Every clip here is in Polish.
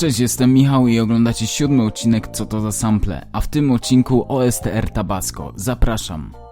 Cześć, jestem Michał i oglądacie siódmy odcinek Co to za sample, a w tym odcinku OSTR Tabasco. Zapraszam.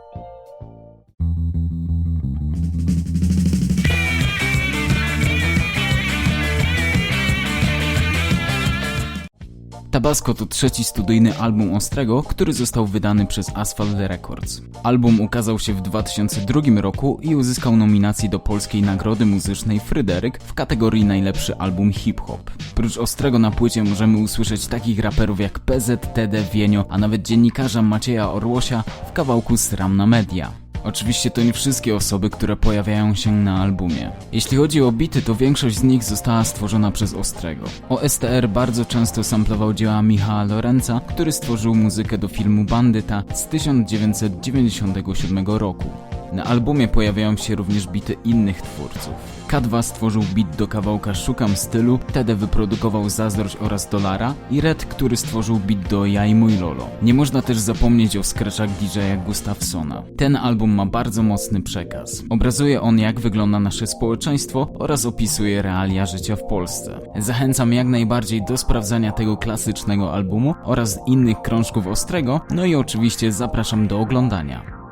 Tabasco to trzeci studyjny album Ostrego, który został wydany przez Asphalt Records. Album ukazał się w 2002 roku i uzyskał nominację do Polskiej Nagrody Muzycznej Fryderyk w kategorii Najlepszy Album Hip-Hop. Prócz Ostrego na płycie możemy usłyszeć takich raperów jak PZ, TD, Wienio, a nawet dziennikarza Macieja Orłosia w kawałku Sram na Media. Oczywiście to nie wszystkie osoby, które pojawiają się na albumie. Jeśli chodzi o bity, to większość z nich została stworzona przez Ostrego. OSTR bardzo często samplował dzieła Michała Lorenza, który stworzył muzykę do filmu Bandyta z 1997 roku. Na albumie pojawiają się również bity innych twórców. K2 stworzył beat do kawałka Szukam stylu, Tede wyprodukował Zazdrość oraz Dolara i Red, który stworzył beat do Ja i mój Lolo. Nie można też zapomnieć o scratchach DJ-a Gustafsona. Ten album ma bardzo mocny przekaz. Obrazuje on jak wygląda nasze społeczeństwo oraz opisuje realia życia w Polsce. Zachęcam jak najbardziej do sprawdzania tego klasycznego albumu oraz innych krążków Ostrego, no i oczywiście zapraszam do oglądania.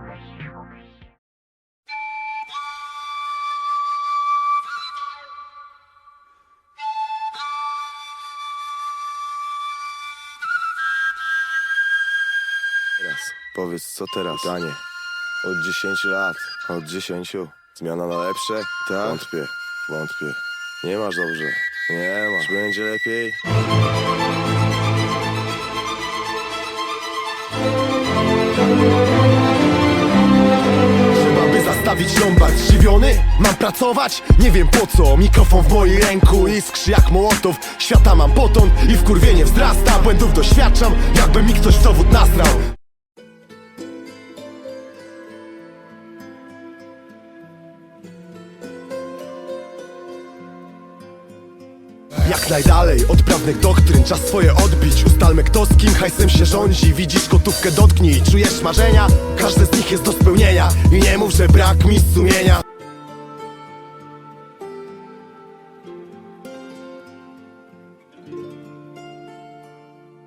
Powiedz, co teraz? Pytanie. Od 10 lat. Od 10. Zmiana na lepsze? Tak? Wątpię. Wątpię. Nie masz dobrze. Nie masz. Czy będzie lepiej? Trzeba by zastawić lombard zdziwiony Mam pracować? Nie wiem po co Mikrofon w mojej ręku Iskrzy jak mołotow Świata mam potąd i wkurwienie wzrasta Błędów doświadczam Jakby mi ktoś w dowód nastrał Jak najdalej od prawnych doktryn Czas swoje odbić. Ustalmy kto z kim hajsem się rządzi. Widzisz gotówkę dotknij. Czujesz marzenia? Każde z nich jest do spełnienia. I nie mów, że brak mi sumienia.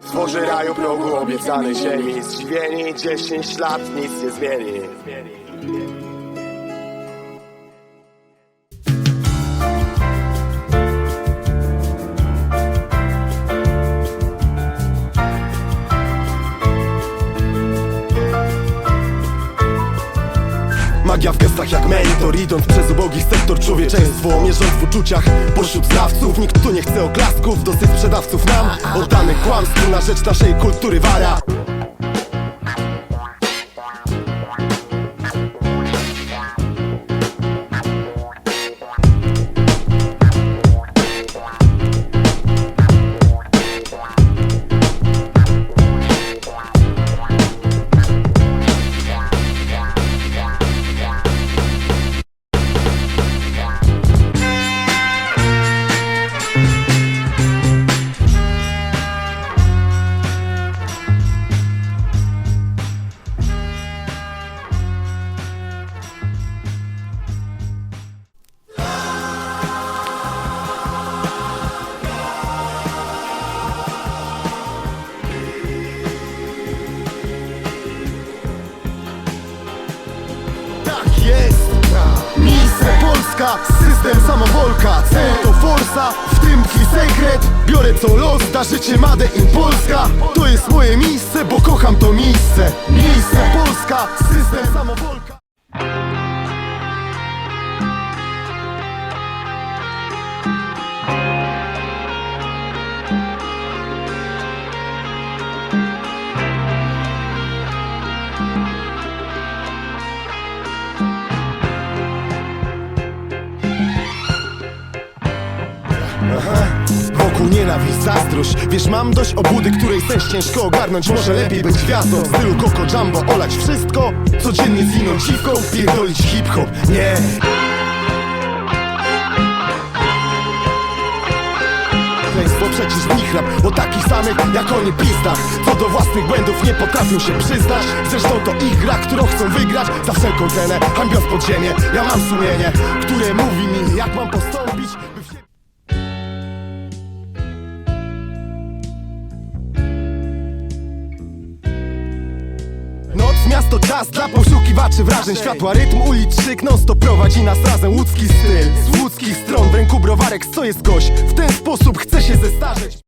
Tworzy raju progu obiecanej ziemi. Zdziwieni 10 lat nic nie zmieni Magia w gestach jak mentor Idąc przez ubogi sektor człowieczeństwo Mierząc w uczuciach pośród znawców. Nikt tu nie chce oklasków Dosyć sprzedawców nam. Oddanych kłamstwu na rzecz naszej kultury wara System samowolka Cel to forsa, w tym tkwi sekret. Biorę co los, da życie Made in Polska. To jest moje miejsce, bo kocham to miejsce. Miejsce Polska, system samowolka Wokół nienawiść, zazdrość. Wiesz, mam dość obudy, której sens ciężko ogarnąć. Może lepiej być gwiazdą w stylu Coco Jumbo. Olać wszystko, codziennie zwinąć dziwką. Pierdolić hip-hop, nie. Państwo przecież w nich rap O takich samych jak oni pizdach Co do własnych błędów nie potrafią się przyznać. Zresztą to ich gra, którą chcą wygrać. Za wszelką cenę, hańbiąc podziemie Ja mam sumienie, które mówi mi jak mam postąpić Czas dla poszukiwaczy wrażeń. Światła, rytm, ulic, szyk Non stop prowadzi nas razem. Łódzki styl Z łódzkich stron w ręku browarek Co jest gość? W ten sposób chce się zestarzeć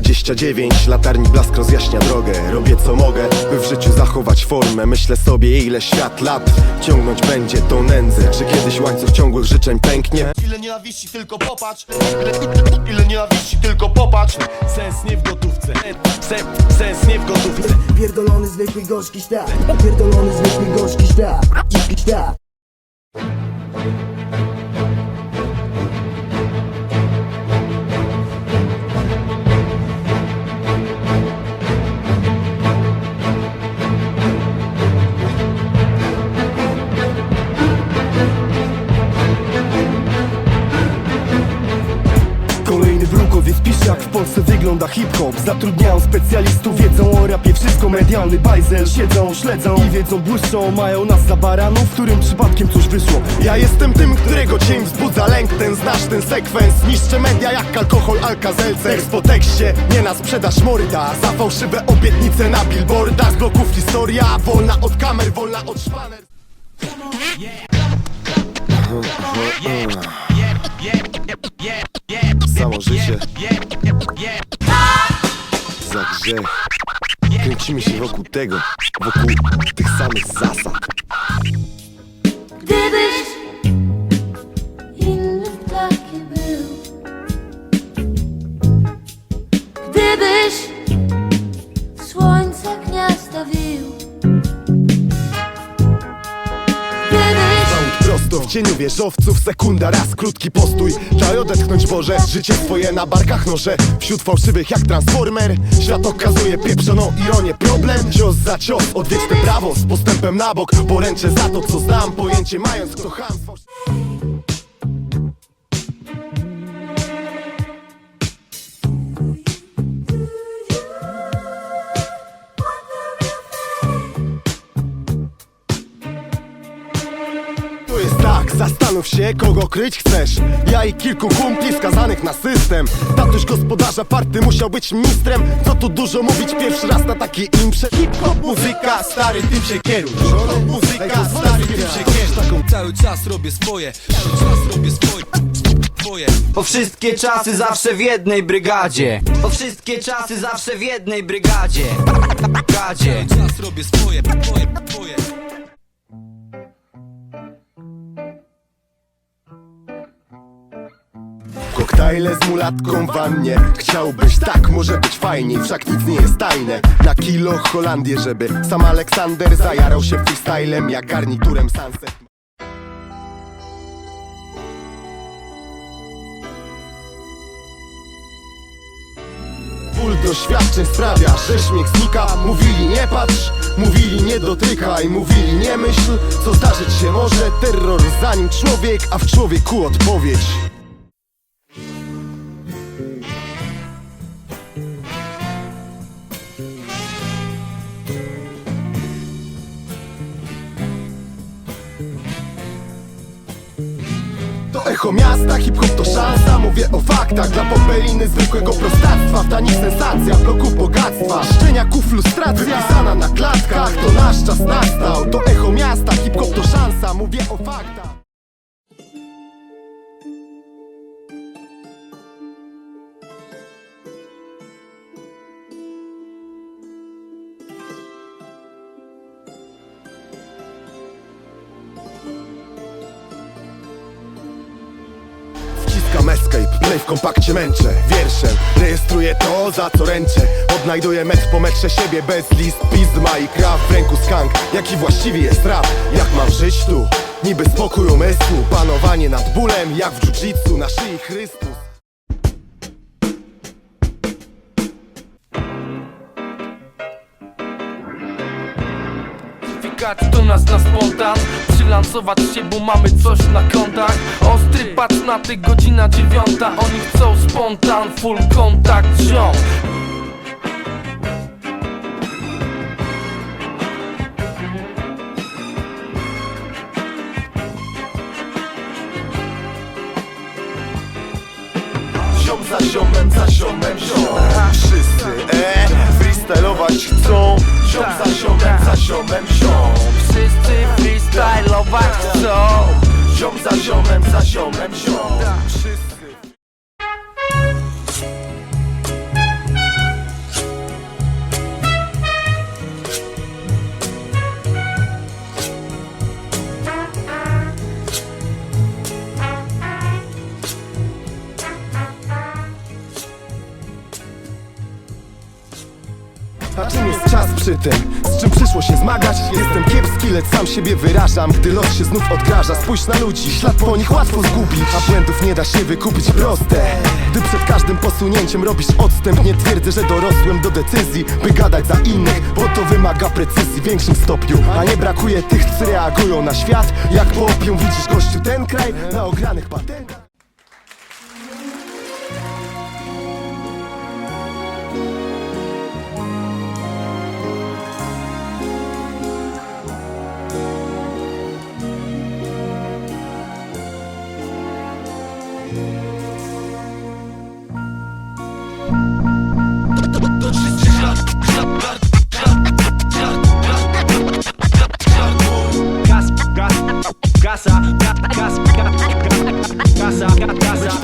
29, latarni blask rozjaśnia drogę. Robię co mogę, by w życiu zachować formę. Myślę sobie ile świat lat ciągnąć będzie tą nędzę. Czy kiedyś łańcuch ciągłych życzeń pęknie? Ile nienawiści tylko popatrz. Ile, ile nienawiści tylko popatrz. Sens nie w gotówce. Sens, sens nie w gotówce. Pierdolony zwykły gorzki świat. Pierdolony zwykły gorzki świat. Gorzki świat wygląda hip-hop. Zatrudniają specjalistów, wiedzą o rapie wszystko Medialny bajzel, siedzą, śledzą i wiedzą błyszczą. Mają nas za baranów, którym przypadkiem coś wyszło. Ja jestem tym, którego cień wzbudza lęk. Ten znasz ten sekwens, niszczę media jak alkohol, alka-zelcer Tekst po tekście, nie na sprzedaż morda. Za fałszywe obietnice na billboardach. Z bloków historia, wolna od kamer, wolna od szpaner Samo grzech Kręcimy się wokół tego Wokół tych samych zasad Gdybyś wieżowców Sekunda raz, krótki postój. Daj odetchnąć Boże Życie swoje na barkach noszę. Wśród fałszywych jak transformer Świat okazuje pieprzoną ironię. Problem cios za cios Odwieczne prawo z postępem na bok. Poręczę za to co znam Pojęcie mając kto ham zastanów się, kogo kryć chcesz. Ja i kilku kumpli skazanych na system. Tatuś gospodarza party musiał być ministrem Co tu dużo mówić, pierwszy raz na takiej imprze. Hip-hop muzyka, stary, tym się kieruj. Muzyka, stary, tym się kieruj. Cały czas robię swoje, cały czas robię swoje, swoje. Po wszystkie czasy zawsze w jednej brygadzie. Po wszystkie czasy zawsze w jednej brygadzie. Brygadzie. Cały czas robię swoje, swoje, swoje. Koktajle z mulatką wannie. Chciałbyś tak, może być fajniej. Wszak nic nie jest tajne. Na kilo Holandię, żeby Sam Aleksander zajarał się freestylem Jak garniturem sunset. Ból doświadczeń sprawia, że śmiech znika. Mówili nie patrz, mówili nie dotykaj. Mówili nie myśl, co zdarzyć się może. Terror zanim człowiek, a w człowieku odpowiedź Echo miasta, hip-hop to szansa. Mówię o faktach dla popeliny zwykłego prostactwa. W tani sensacja, bloku bogactwa. Szczeniaków frustracja Wypisana na klatkach To nasz czas nastał. To echo miasta, hip-hop to szansa. Mówię o faktach escape, play w kompakcie męczę Wierszem rejestruję to, za co ręczę Odnajduję metr po metrze siebie bez list Pizma i kraw w ręku skank Jaki właściwie jest rap? Jak mam żyć tu? Niby spokój umysłu Panowanie nad bólem jak w jiu-jitsu Na szyi Chrystus skakać do nas na spontan. Przylansować się, bo mamy coś na kontach. Ostry patrz na ty, godzina dziewiąta. Oni chcą spontan, full kontakt, ziom za ziomem, za ziomem, ziom. Wszyscy, e, freestylować chcą. Ziom za ziomem, za ziomem, ziom. Za ziomem, za ziomem, ziom przy tym? Z czym przyszło się zmagać? Jestem kiepski, lecz sam siebie wyrażam Gdy los się znów odgraża. Spójrz na ludzi, ślad po nich łatwo zgubić. A błędów nie da się wykupić proste. Gdy przed każdym posunięciem robisz odstęp Nie twierdzę, że dorosłem do decyzji By gadać za innych, bo to wymaga precyzji w większym stopniu. A nie brakuje tych, którzy reagują na świat. Jak po opium widzisz gościu ten kraj Na ogranych patentach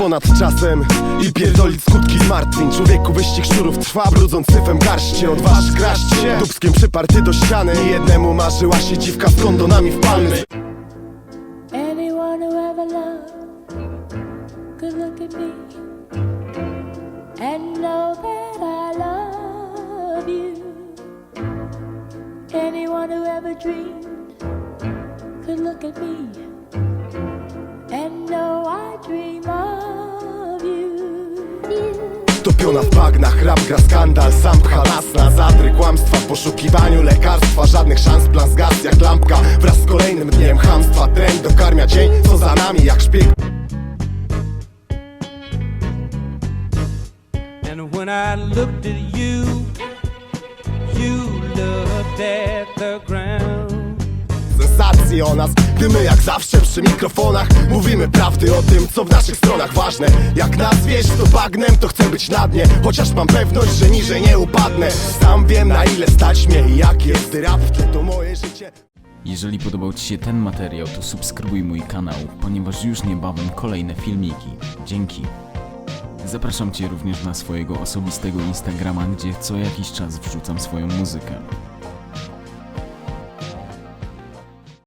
ponad czasem i pierdolić skutki zmartwień Człowieku wyścig szczurów trwa, brudząc syfem garści Odważ kraść się, dubskiem przyparty do ściany Nie jednemu marzyła się dziwka z kondonami w palmy Anyone who ever loved could look at me. And know that I love you. Anyone who ever dreamed could look at me you. Topiona w bagnach, rap gra skandal Sam pcha nas na zadry kłamstwa W poszukiwaniu lekarstwa Żadnych szans, plan zgasł jak lampka Wraz z kolejnym dniem hamstwa Trend dokarmia dzień, co za nami jak szpieg And when I looked at you, you looked at the ground. Sensacje o nas, gdy my jak zawsze przy mikrofonach Mówimy prawdy o tym, co w naszych stronach ważne Jak nas wiesz, to bagnem, to chcę być na dnie Chociaż mam pewność, że niżej nie upadnę Sam wiem na ile stać mnie i jak jest rap w tle to moje życie Jeżeli podobał Ci się ten materiał, to subskrybuj mój kanał, ponieważ już niebawem kolejne filmiki. Dzięki. Zapraszam Cię również na swojego osobistego Instagrama, gdzie co jakiś czas wrzucam swoją muzykę.